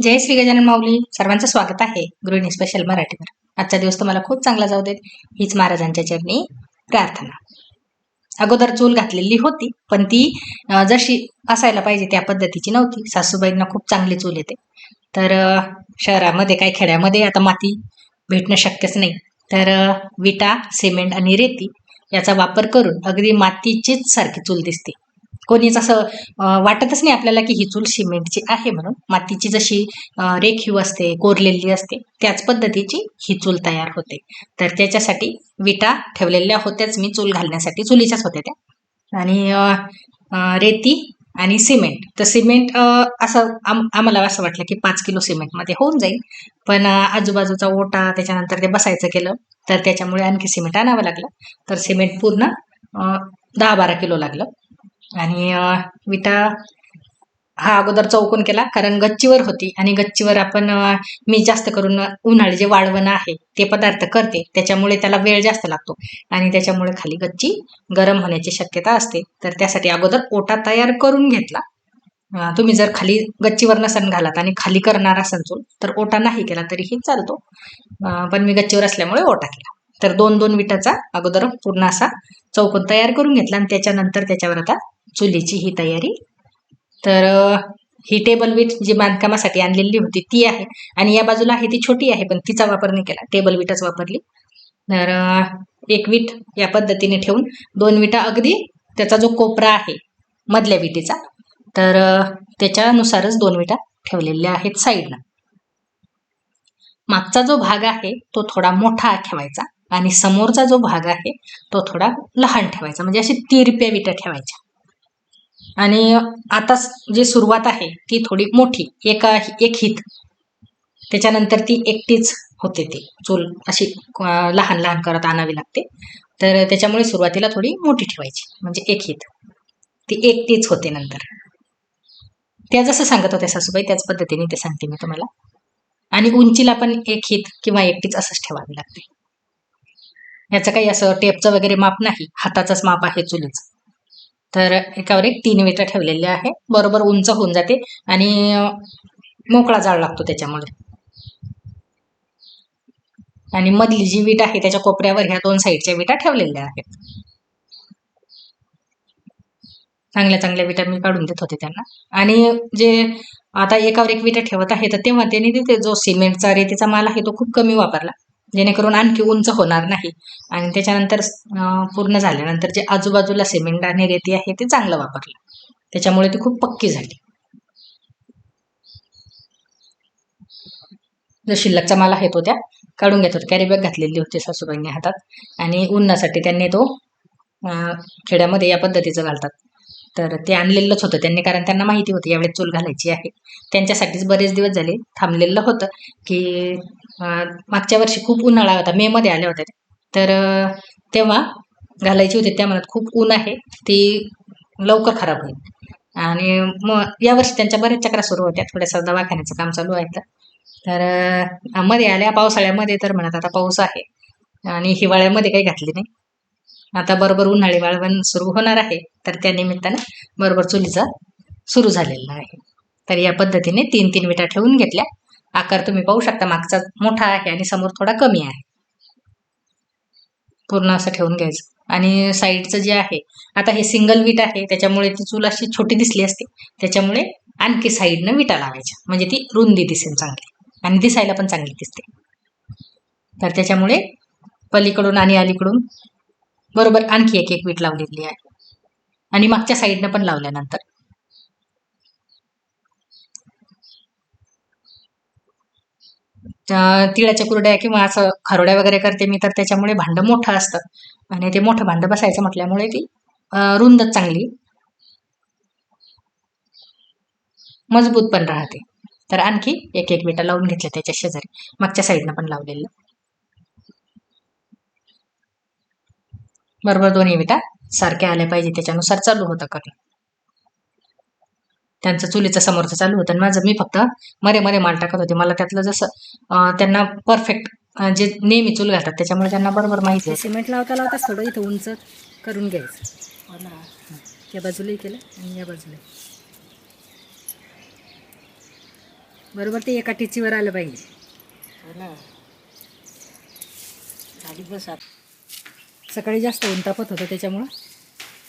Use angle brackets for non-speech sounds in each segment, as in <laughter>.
जय श्री गजानन माऊली. सर्वांचं स्वागत आहे गृहिणी स्पेशल मराठीवर. आजचा दिवस तुम्हाला खूप चांगला जाऊ देत. हीच महाराजांच्या चरणी प्रार्थना. अगोदर चूल घातलेली होती पण ती जशी असायला पाहिजे त्या पद्धतीची नव्हती. सासूबाईंना खूप चांगली चूल येते. तर शहरामध्ये काय खेड्यामध्ये आता माती भेटणं शक्यच नाही. तर विटा सिमेंट आणि रेती याचा वापर करून अगदी मातीचीच सारखी चूल दिसते. कोणीच असं वाटतच नाही आपल्याला की ही चूल सिमेंटची आहे म्हणून. मातीची जशी रेखीव असते कोरलेली असते त्याच पद्धतीची ही चूल तयार होते. तर त्याच्यासाठी विटा ठेवलेल्या होत्याच. मी चूल घालण्यासाठी चुलीच्याच होत्या त्या. आणि रेती आणि सिमेंट. तर सिमेंट असं आम आम्हाला असं वाटलं की पाच किलो सिमेंटमध्ये होऊन जाईल. पण आजूबाजूचा ओटा त्याच्यानंतर ते बसायचं केलं तर त्याच्यामुळे आणखी सिमेंट आणावं लागलं. तर सिमेंट पूर्ण दहा बारा किलो लागलं. आणि विटा हा अगोदर चौकोन केला कारण गच्चीवर होती आणि गच्चीवर आपण मी जास्त करून उन्हाळी जे वाळवण आहे ते पदार्थ करते त्याच्यामुळे त्याला वेळ जास्त लागतो आणि त्याच्यामुळे खाली गच्ची गरम होण्याची शक्यता असते. तर त्यासाठी अगोदर ओटा तयार करून घेतला. तुम्ही जर खाली गच्चीवर नसन घालात आणि खाली करणार असाल चूल तर ओटा नाही केला तरीही चालतो. पण मी गच्चीवर असल्यामुळे ओटा केला. तर दोन दोन विटाचा अगोदर पूर्ण असा चौकोन तयार करून घेतला आणि त्याच्यानंतर त्याच्यावर आता चुलीची ही तयारी. तर ही टेबल वीट जी बांधकामासाठी आणलेली होती ती आहे. आणि या बाजूला आहे ती छोटी आहे पण तिचा वापर नाही केला. टेबल विटच वापरली. तर एक वीट या पद्धतीने ठेवून दोन विटा अगदी त्याचा जो कोपरा आहे मधल्या विटीचा तर त्याच्यानुसारच दोन विटा ठेवलेल्या आहेत साईडला मागचा जो भाग आहे तो थोडा मोठा ठेवायचा. आणि समोरचा जो भाग आहे तो थोडा लहान ठेवायचा. म्हणजे अशी तिरप्या विटा ठेवायच्या. आणि आता जी सुरुवात आहे ती थोडी मोठी एका एक हित. त्याच्यानंतर ती एकटीच होते ती. चूल अशी लहान लहान करत आणावी लागते. तर त्याच्यामुळे सुरुवातीला थोडी मोठी ठेवायची म्हणजे एक हित. ती एकटीच होते नंतर. त्या जसं सांगत होत्या सासूबाई त्याच पद्धतीने ते सांगते मी तुम्हाला. आणि उंचीला पण एक हित किंवा एकटीच असंच ठेवावी लागते. याचं काही असं टेपचं वगैरे माप नाही. हाताचंच माप आहे चुलीचं. तर एकावर एक तीन विटा ठेवलेल्या आहे. बरोबर उंच होऊन जाते आणि मोकळा जाळ लागतो त्याच्यामुळे. आणि मधली जी वीट आहे त्याच्या कोपऱ्यावर ह्या दोन साईडच्या विटा ठेवलेल्या आहेत. चांगल्या चांगल्या विटा मी काढून देत होते त्यांना. आणि जे आता एकावर एक विटा ठेवत आहे तर तेव्हा त्यांनी तिथे जो सिमेंटचा रेतीचा माल आहे तो खूप कमी वापरला. जेणेकरून आणखी उंच होणार नाही. आणि त्याच्यानंतर पूर्ण झाल्यानंतर जे आजूबाजूला सिमेंट आणि रेती आहे ते चांगलं वापरलं. त्याच्यामुळे ती खूप पक्की झाली. जो शिल्लकचा माल आहे तो त्या काढून घेत होत्या कॅरीबॅग घातलेली होती सासूबाईंनी हातात. आणि उन्हासाठी त्यांनी तो खेड्यामध्ये या पद्धतीचं घालतात. तर ते आणलेलंच होतं त्यांनी कारण त्यांना माहिती होती यावेळेस चूल घालायची आहे. त्यांच्यासाठीच बरेच दिवस झाले थांबलेलं होतं की मागच्या वर्षी खूप उन्हाळा होता मे मध्ये आल्या होत्या. तर तेव्हा घालायची होती त्या म्हणत खूप ऊन आहे ती लवकर खराब होईल. आणि मग यावर्षी त्यांच्या बऱ्याच चक्रा सुरू होत्या थोड्यासा दवाखान्याचं काम चालू आहे तर. तर मध्ये आल्या पावसाळ्यामध्ये तर म्हणत आता पाऊस आहे. आणि हिवाळ्यामध्ये काही घातली नाही. आता बरोबर उन्हाळी वाळवण सुरू होणार आहे तर त्या निमित्तानं बरोबर चुलीचा सुरू झालेला आहे. तर या पद्धतीने तीन तीन विटा ठेवून घेतल्या. आकार तुम्ही पाहू शकता मागचा मोठा आहे आणि समोर थोडा कमी आहे. पूर्ण असं ठेवून घ्यायचं. आणि साईडचं जे आहे आता हे सिंगल वीट आहे त्याच्यामुळे ती चूल अशी छोटी दिसली असते त्याच्यामुळे आणखी साईडनं विटा लावायच्या. म्हणजे ती रुंदी दिसेल चांगली. आणि दिसायला पण चांगली दिसते. तर त्याच्यामुळे पलीकडून आणि अलीकडून बरोबर आणखी एक एक वीट लावलेली आहे. आणि मागच्या साईडनं पण लावल्यानंतर. तिळाच्या कुरड्या किंवा असं खारोड्या वगैरे करते मी तर त्याच्यामुळे भांडं मोठं असतं. आणि ते मोठं भांडं बसायचं म्हटल्यामुळे ती रुंदच चांगली मजबूत पण राहते. तर आणखी एक एक विटा लावून घेतल्या त्याच्या शेजारी. मागच्या साईडनं पण लावलेलं. बरोबर दोन्ही विटा सारख्या आल्या पाहिजे त्याच्यानुसार चालू होतं करणं त्यांचं चुलीचं समोरचं चालू होतं. आणि माझं मी फक्त मध्ये मध्ये माल टाकत होते. मला त्यातलं जसं त्यांना परफेक्ट जे नेहमी चूल घालतात त्याच्यामुळे त्यांना बरोबर माहिती आहे सिमेंट लावता लावता थोडं इथं उंच करून घ्यायचं. या बाजूलाही केलं आणि या बाजूला. बरोबर ते एका टिचीवर आलं पाहिजे. हो ना. झाली बस. सकाळी जास्त ऊन तापत होतं त्याच्यामुळं.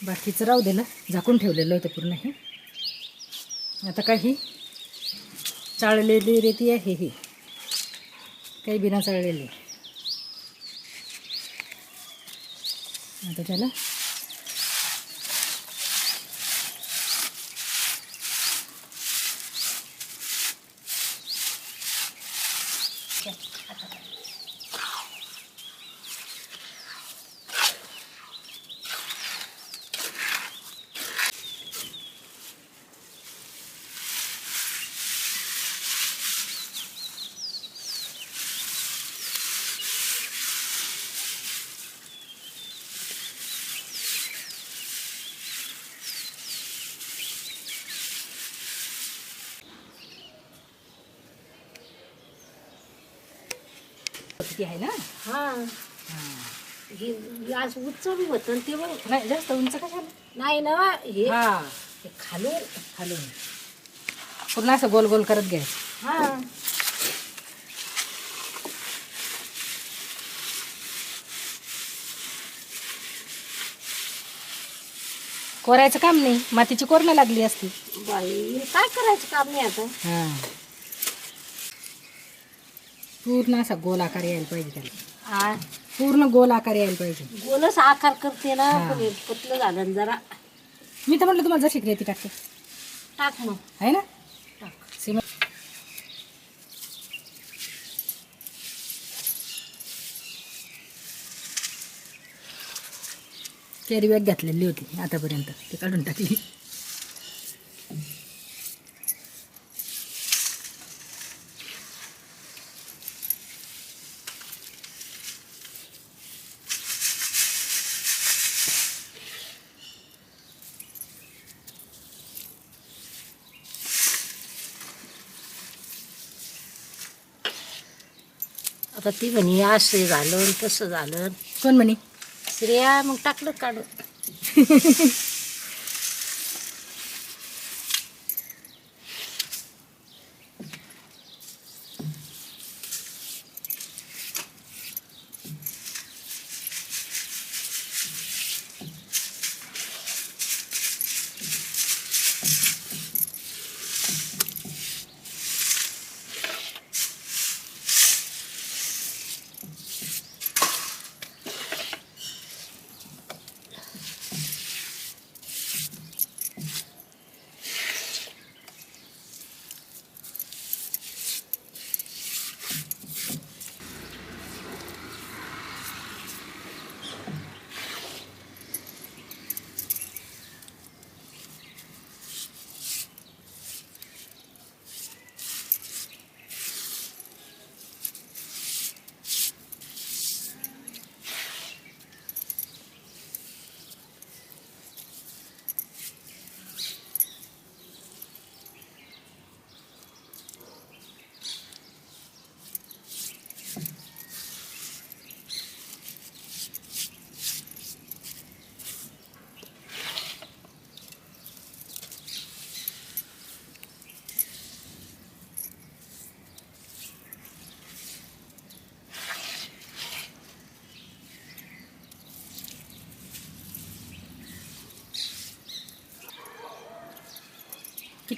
बाकीचं राहू दिलं. झाकून ठेवलेलं होतं पूर्ण हे. आता काही चाळलेली रेती आहे ही. काही बिना चाळलेली. आता त्याला किती आहे ना? हा. हे आज उच्च बी होतं ते बघ. नाही जास्त उंच कशाला? नाही ना हे हा. हे खालून खालून. पूर्ण असं गोल गोल करत घ्यायचं. हा. कोरायचं काम नाही. मातीची कोरणं लागली असती. बाई काय करायचं काम नाही आता? हा. पूर्ण असा गोल आकार यायला पाहिजे त्याला. पूर्ण गोल आकार यायला पाहिजे. गोलच आकार करते ना हा. पण हे पतलं झालं ना जरा. मी तर म्हटलं तुम्हाला जशी रेती टाकते. टाक मग. आहे ना? टाक. सिमेंट कॅरी बॅग घातलेली होती आतापर्यंत. ती काढून टाकली. ती म्हणे असं झालं तसं झालं. कोण म्हणे? श्रेया मग टाकलं काढून. <laughs>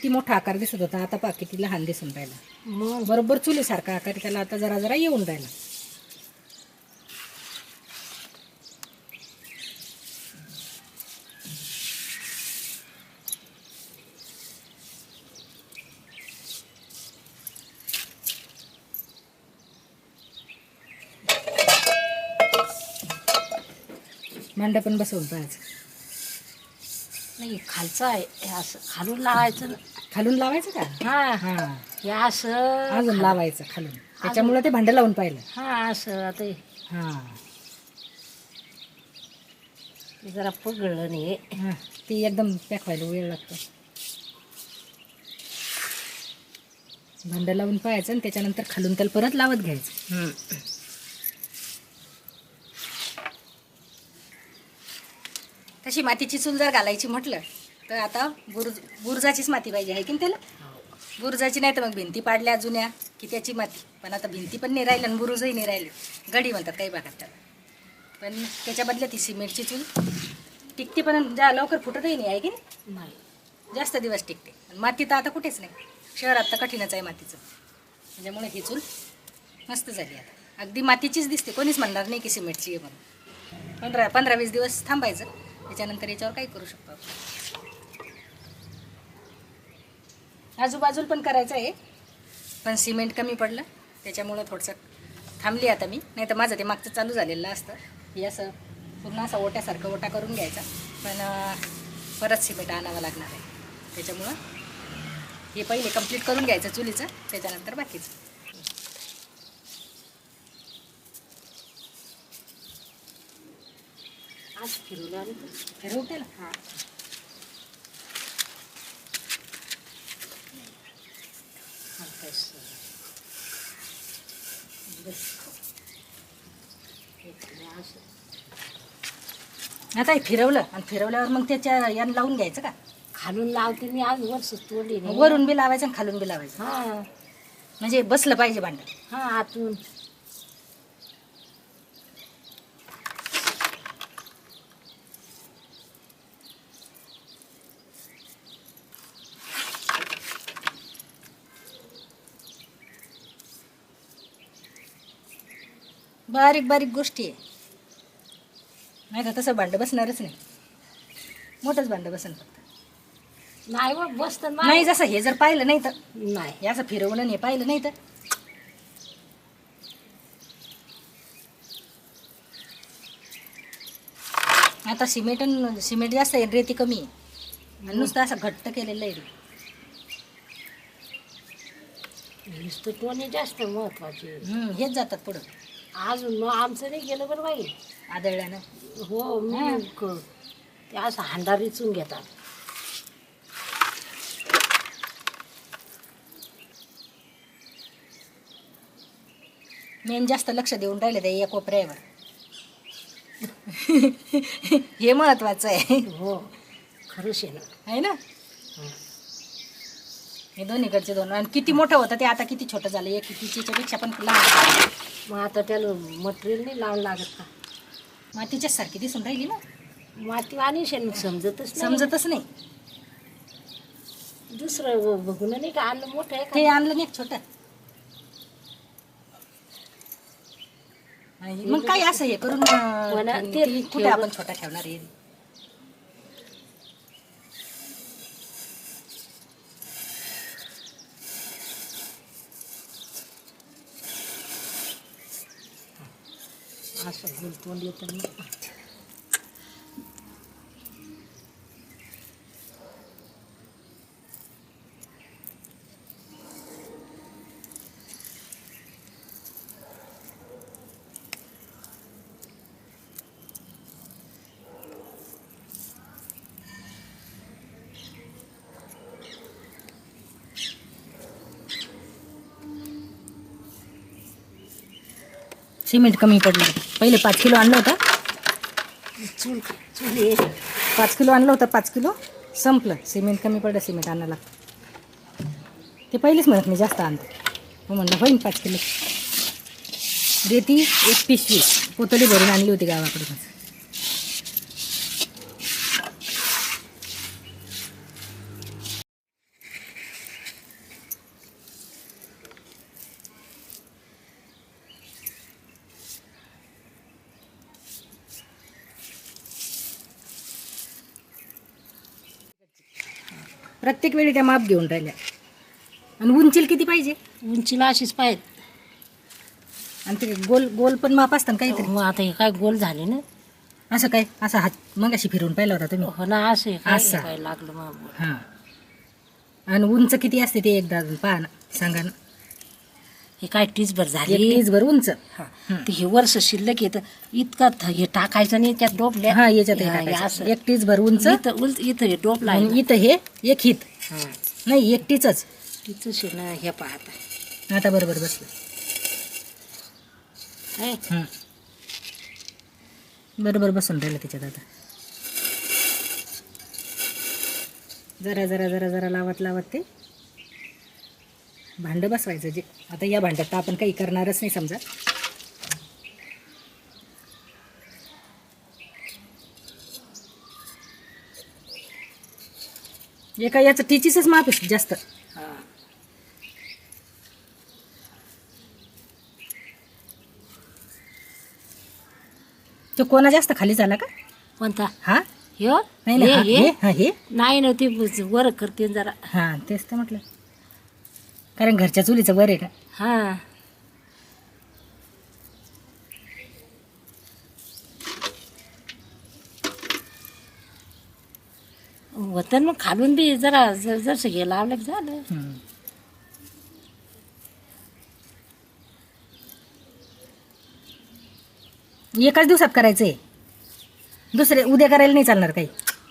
किती मोठा आकार दिसत होता आता पहा किती लहान दिसून राहिला. मग? बरोबर चुलीसारखा आकार त्याला आता जरा जरा येऊन राहिला. मांडा पण बसवून पाहायचं. नाही खालचं आहे असं खालून लावायचं ना. खालून लावायचं का? हा. हा. हे असं अजून लावायचं खालून. त्याच्यामुळे ते भांडं लावून पाहिलं. हा असं आता हे. हा. जरा पगळलं नाही. हा. ती एकदम पॅक व्हायला वेळ लागतो. भांडं लावून पाहायचं आणि त्याच्यानंतर खालून त्याला परत लावत घ्यायचं. तशी मातीची चूल जर घालायची म्हटलं तर आता बुर्ज बुर्जाचीच माती पाहिजे आहे की नाही त्याला? बुरुजाची नाही तर मग भिंती पाडल्या जुन्या की त्याची माती. पण आता भिंती पण नाही राहिल्या आणि बुरुजही नाही राहिले. गडी म्हणतात काही भागात त्याला. पण त्याच्या बदल्यात ती सिमेंटची चूल टिकते पण जा लवकर फुटतही नाही आहे की नाही? जास्त दिवस टिकते. माती तर आता कुठेच नाही. शहरात तर कठीणच आहे मातीचं. त्याच्यामुळे ही चूल मस्त झाली आता. अगदी मातीचीच दिसते. कोणीच म्हणणार नाही की सिमेंटची आहे म्हणून. पंधरा पंधरा वीस दिवस थांबायचं. त्याच्यानंतर याच्यावर काही करू शकतो आपण. आजूबाजूला पण करायचं आहे. पण सिमेंट कमी पडलं त्याच्यामुळं थोडंसं थांबली आता मी. नाही तर माझं ते मागचं चालू झालेलं असतं. हे असं पूर्ण असं ओट्यासारखं ओटा करून घ्यायचा. पण परत सिमेंट आणावं लागणार आहे. त्याच्यामुळं हे पहिले कंप्लीट करून घ्यायचं चुलीचं त्याच्यानंतर बाकीचं. आज फिरवलं आणि फिरवते ना हां. आता हे फिरवलं आणि फिरवल्यावर मग त्याच्या यानं लावून घ्यायचं का? खालून लावते मी आज वर्ष तोडली मग नाही. वरून बी लावायचं आणि खालून बी लावायचं. हा. म्हणजे बसलं पाहिजे भांडं. हा आतून. बारीक बारीक गोष्टी आहे. नाही का तसं भांडं बसणारच नाही. मोठंच भांडं बसन फक्त. नाही मग बसत नाही जसं हे जर पाहिलं नाही तर. नाही. हे असं फिरवलं आणि हे पाहिलं नाही तर. आता सिमेंट सिमेंट जास्त आहे रेती कमी आहे. आणि नुसतं असं घट्ट केलेलं आहे. नुसतं टोने जास्त महत्त्वाचे हेच जातात पुढं. अजून मग आमचं नाही गेलं बरं बाई. आदळल्यानं. हो मी क- ते असं हांडा रिचून घेतात. मेन जास्त लक्ष देऊन राहिले ते या कोपऱ्यावर. <laughs> हे महत्वाचं आहे. हो खरंच आहे ना. आहे ना? हं. हे दोन्हीकडचे दोन. आणि किती मोठं होतं ते आता किती छोटं झालं एक तिच्यापेक्षा पण लहान. मग आता त्याला मटेरियल नाही लावून लागत का? मातीच्याच सारखी दिसून राहिली ना. माती आणि शेण समजतच नाही. समजतच नाही. दुसरं ब- बघून नाही का आणलं मोठं आहे ते का आणलं नाही छोट. मग काय असं हे करून अं, ते ती कुठे. आपण छोटा ठेवणार आहे? असं गोल तोंड येतं ना सिमेंट कमी पडलं. पहिले पाच किलो आणलं होतं. चुल चूल ये पाच किलो आणलं होतं पाच किलो. संपलं. सिमेंट कमी पडलं सिमेंट आणायला. ते पहिलेच म्हणत मी जास्त आणतो. मग म्हणलं होईन पाच किलो. देती एक पिशवी. पोतळी भरून आणली होती गावाकडून प्रत्येक वेळी त्या माप घेऊन राहिल्या. आणि उंचील किती पाहिजे? उंचीला अशीच पाहिजे. आणि ते गोल गोल पण माप असतं ना काहीतरी. मग आता हे काय गोल झाले ना? असं काय? असं हात मग अशी फिरवून पाहिला होता तुम्ही. हो ना असं काय असं. काय लागलं मग हां. आणि उंच किती असते ते एकदा अजून पहा ना सांगा ना. हे काय टीचभर झाली? एक भर उंच. हा. ते हे वर्ष शिल्लक येतं इतकं थ- हे टाकायचं नाही त्यात डोबल्या हा याच्यात हे हा, हे टाकायचं. एक टीच भर उंच. इथं उल- इथं हे आहे आणि इथं हे एक हित. हा. नाही एक टीचच तिथंच आहे ना हे पाहता आता. बरोबर बसलं. हे, हं. बरोबर बसून राहिलं त्याच्यात आता. जरा जरा जरा जरा लावत लावत ते. भांडं बसवायचं जे. आता या भांड्यात तर आपण काही करणारच नाही समजा. एका याचं टिचीचंच माप आहे जास्त. हा तो कोणा जास्त खाली झाला का? कोणता? हा? ह्यो नाही हे- हा, हे? हे हा, हे? नाही ना ती वर करते जरा. हा तेच तर म्हटलं. कारण घरच्या चुलीचं वर आहे का? हा. होतं मग खालून बी जरा ज- जसं घे लावलं की झालं. हम्म. एकाच दिवसात करायचं आहे दुसरे उद्या करायला नाही चालणार काही.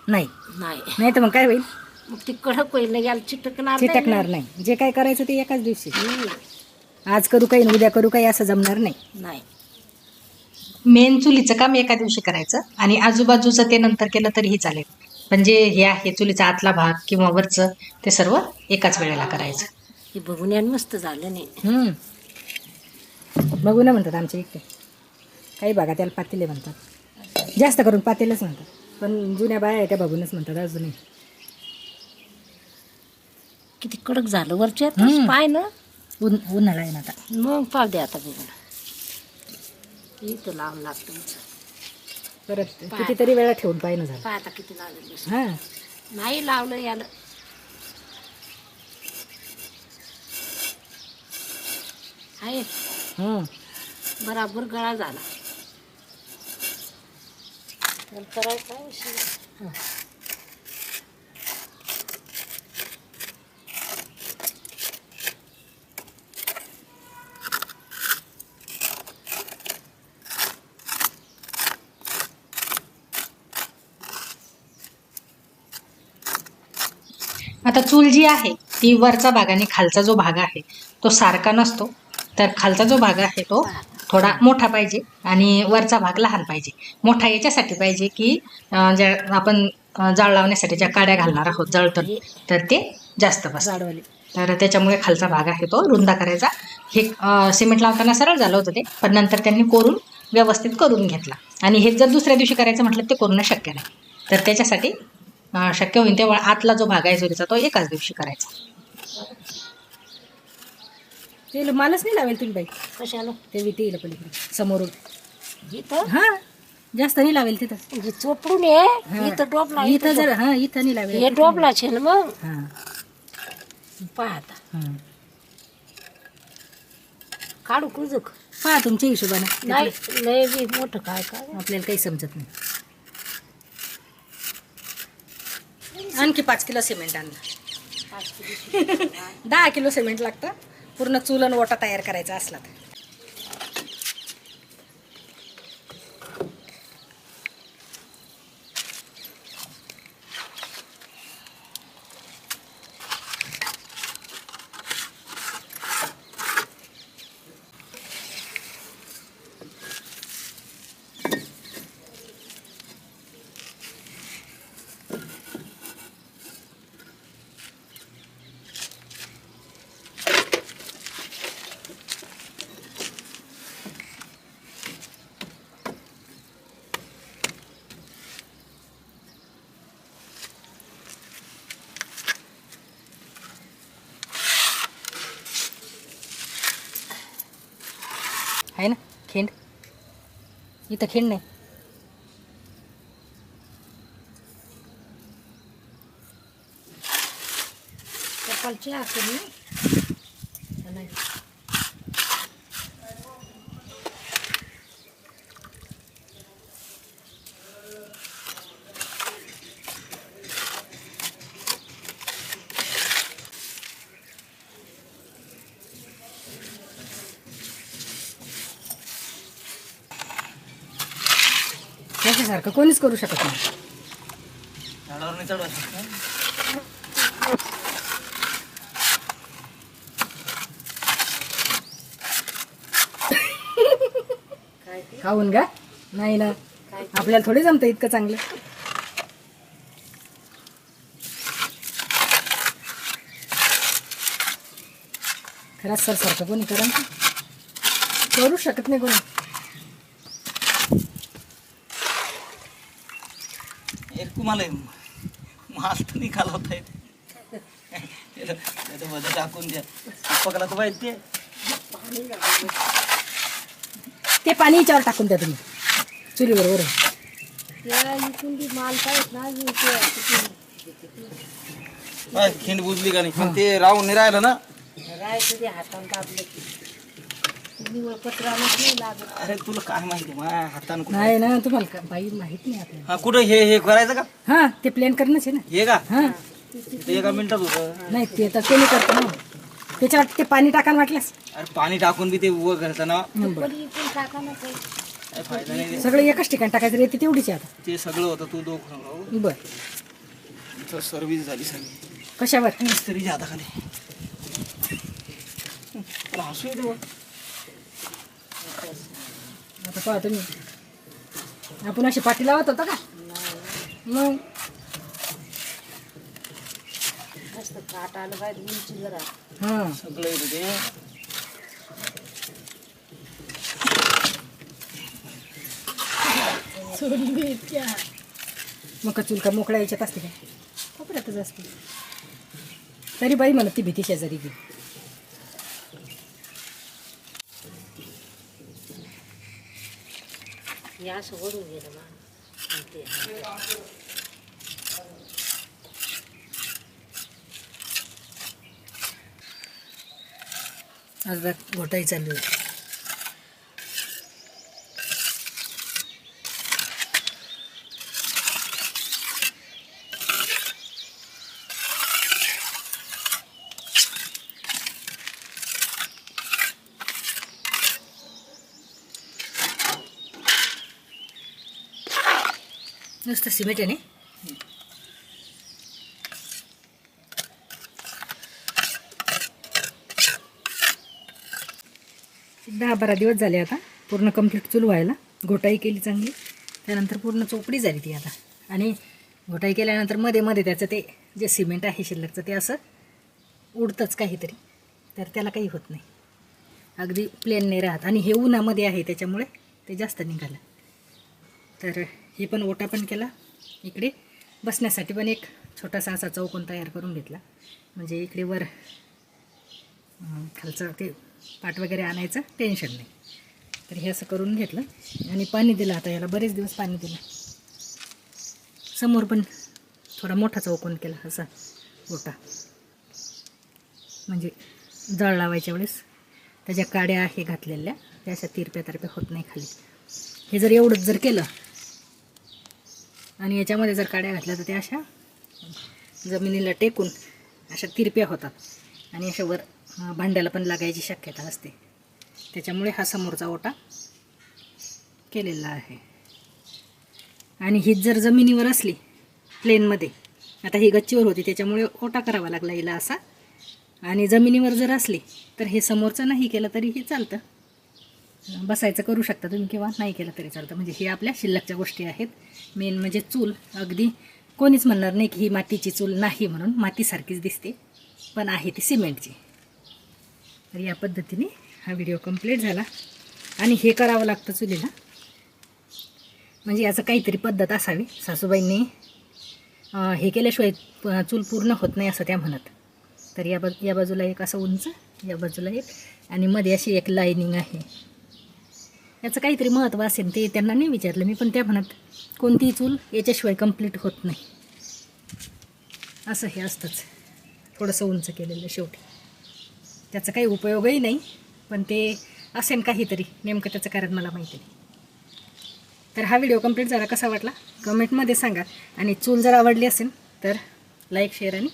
नाही. नाही. नाही तर मग काय होईल? मग ती कडक होईल याला चिटकणार नाही चिटकणार नाही. जे काय करायचं ते एकाच दिवशी. हम्म. आज करू काही आणि उद्या करू काही असं जमणार नाही. नाही. मेन चुलीचं काम एका दिवशी करायचं आणि आजूबाजूचं ते नंतर केलं तरीही चालेल. पण जे हे आहे चुलीचा आतला भाग किंवा वरचं ते सर्व एकाच वेळेला करायचं. हे बघून यानं मस्त झालं नाही. हम्म. बघू ना म्हणतात आमच्या इकडे. काही भागा त्याला पातेले म्हणतात. जास्त करून पातेलच म्हणतात. पण जुन्या बाया आहे त्या बघूनच म्हणतात अजूनही. किती कडक झालं वरच्या हम्म. पाय ना. उन्हाळा आहे ना आता. मग पाव दे आता बघून. इथं लावून लागतं. परत कितीतरी वेळा ठेवून पाहिजे झालं. पाय आता किती लागलं. हां. नाही लावलं याला आहे. हं. बराबर गळा झाला. करायचं आता चूल जी आहे ती वरचा भाग आणि खालचा जो भाग आहे तो सारखा नसतो. तर खालचा जो भाग आहे तो थोडा मोठा पाहिजे आणि वरचा भाग लहान पाहिजे. मोठा याच्यासाठी पाहिजे की ज्या आपण जाळ लावण्यासाठी ज्या काड्या घालणार आहोत जळतर तर ते जास्त बस. तर त्याच्यामुळे खालचा भाग आहे तो रुंदा करायचा. हे सिमेंट लावताना सरळ झालं होतं ते पण नंतर त्यांनी कोरून व्यवस्थित करून घेतला. आणि हे जर दुसऱ्या दिवशी करायचं म्हटलं ते करणं शक्य नाही. तर त्याच्यासाठी शक्य होईल तेव्हा आतला जो भाग आहे चुलीचा तो एकाच दिवशी करायचा. ते मालच नाही लावेल तुम्ही बाई. कशाला ते विटी येईल पलीकडे समोरून. इथं? हां जास्त नाही लावेल तिथं. हे चोपडून ये इथं डोपला इथं जर हां इथं नाही लावेल. हे डोपलाच आहे ना मग? हां. पाहा आता हां. काढू कुजूक. पहा तुमच्या हिशोबानं. नाही लय बी मोठं काय काय? आपल्याला काही समजत नाही. आणखी पाच किलो सिमेंट आणलं. <laughs> दहा किलो सिमेंट लागतं. पूर्ण चूल आणि ओटा तयार करायचा असला तर आहे ना खेंड इथं खेंड नाही. चप्पलची असेल ना नाही. याच्यासारखं कोणीच करू शकत नाही. खाऊन का नाही ना आपल्याला थोडी जमतं इतकं चांगलं. खरंच सर सारखं कोणी करू शकत नाही कोणी. तुम्हाला माल तर निघाला होता त्याच्यामध्ये टाकून द्या. पकडला तर पाहिजे ते ते पाणी याच्यावर टाकून द्या तुम्ही. चुलीवर वरून. त्या इथून बी माल पाहिजे ना अजून ते तिथून पाय, खिंड बुजली का नाही? पण ते राहून नाही राहिलं ना. राहायचं ते हातानं की. निवळ पत्रानंच नाही लागत अरे तुला काय माहिती? माझ्या हातानं कुठं नाही ना तुम्हाला का- बाई माहीत नाही आपल्याला. हा कुठं हे हे करायचं का? हां ते प्लेन करणंच आहे ना. हे का? हां. ते एका मिनिटात होतं. नाही ते तर ते नाही करतो ना? त्याच्यावर ते पाणी टाकायला वाटल्यास अरे पाणी टाकून बी ते उभं करतं ना. बरं. पण इथून टाका ना काही काय फायदा नाही. सगळं एकाच ठिकाणी टाकायचं रेती तेवढीच आहे आता. ते सगळं होतं तू दोघं बरं. सर्व्हिस झाली सगळी. कशावर? मिस्त्रीच्या हाताखाली. तुला हसू येते. आता पहा तुम्ही. आपण अशी पाठी लावत होतो का? मग? मस्त काट आलं पाहिजे उंची जरा. हां. सगळं येतं ते मग का चुलका मोकळ्या याच्यात असते काय? कोपऱ्यातच असते. तरी बाई म्हणत ती भीती शेजारी गी हे असं वडून गेलं ना आणि ते आता घोटाई चालू आहे नुसतं सिमेंट आहे दहा बारा दिवस झाले आता. पूर्ण कंप्लीट चूल व्हायला. घोटाई केली चांगली. त्यानंतर पूर्ण चोपडी झाली ती आता. आणि घोटाई केल्यानंतरमध्ये मध्ये त्याचं ते जे सिमेंट आहे शिल्लकचं ते असं उडतंच काहीतरी. तर त्याला काही होत नाही. अगदी प्लेन नाही राहत. आणि हे उन्हामध्ये आहे त्याच्यामुळे ते जास्त निघालं. तर हे पण ओटा पण केला. इकडे बसण्यासाठी पण एक छोटासा असा चौकोन तयार करून घेतला. म्हणजे इकडे वर खालचं ते पाट वगैरे आणायचं टेन्शन नाही. तर हे असं करून घेतलं आणि पाणी दिलं आता याला बरेच दिवस पाणी दिलं. समोर पण थोडा मोठा चौकोन केला असा ओटा. म्हणजे जळ लावायच्या वेळेस त्याच्या काड्या हे घातलेल्या त्या अशा तिरप्या तिरप्या होत नाही खाली. हे जर एवढंच जर केलं आणि याच्यामध्ये जर काड्या घातल्या तर त्या अशा जमिनीला टेकून अशा तिरप्या होतात. आणि अशा वर भांड्याला पण लागायची शक्यता असते. त्याच्यामुळे हा समोरचा ओटा केलेला आहे. आणि ही जर जमिनीवर असली प्लेनमध्ये आता ही गच्चीवर होती त्याच्यामुळे ओटा करावा लागला हिला असा. आणि जमिनीवर जर असली तर हे समोरचं नाही केलं तरीही चालतं. बसायचं करू शकता तुम्ही किंवा नाही केलं तरी चालतं. म्हणजे हे आपल्या शिल्लकच्या गोष्टी आहेत. मेन म्हणजे चूल. अगदी कोणीच म्हणणार नाही की ही मातीची चूल नाही म्हणून मातीसारखीच दिसते. पण आहे ती सिमेंटची. तर या पद्धतीने हा व्हिडिओ कंप्लीट झाला. आणि हे करावं लागतं चुलीला. म्हणजे याचं काहीतरी पद्धत असावी. सासूबाईंनी हे केल्याशिवाय चूल पूर्ण होत नाही असं त्या म्हणत. तर या बाजू या बाजूला एक असं उंच या बाजूला एक. आणि मध्ये अशी एक लाईनिंग आहे. याचं काहीतरी महत्त्व असेल ते त्यांना नाही विचारलं मी पण त्या म्हणत कोणतीही चूल याच्याशिवाय कंप्लीट होत नाही. असं हे असतंच. थोडंसं उंच केलेलं शेवटी. त्याचा काही उपयोगही नाही पण ते असेल काहीतरी नेमकं त्याचं कारण मला माहिती नाही. तर हा व्हिडिओ कंप्लीट झाला कसा वाटला? कमेंटमध्ये सांगा. आणि चूल जर आवडली असेल तर लाईक शेअर आणि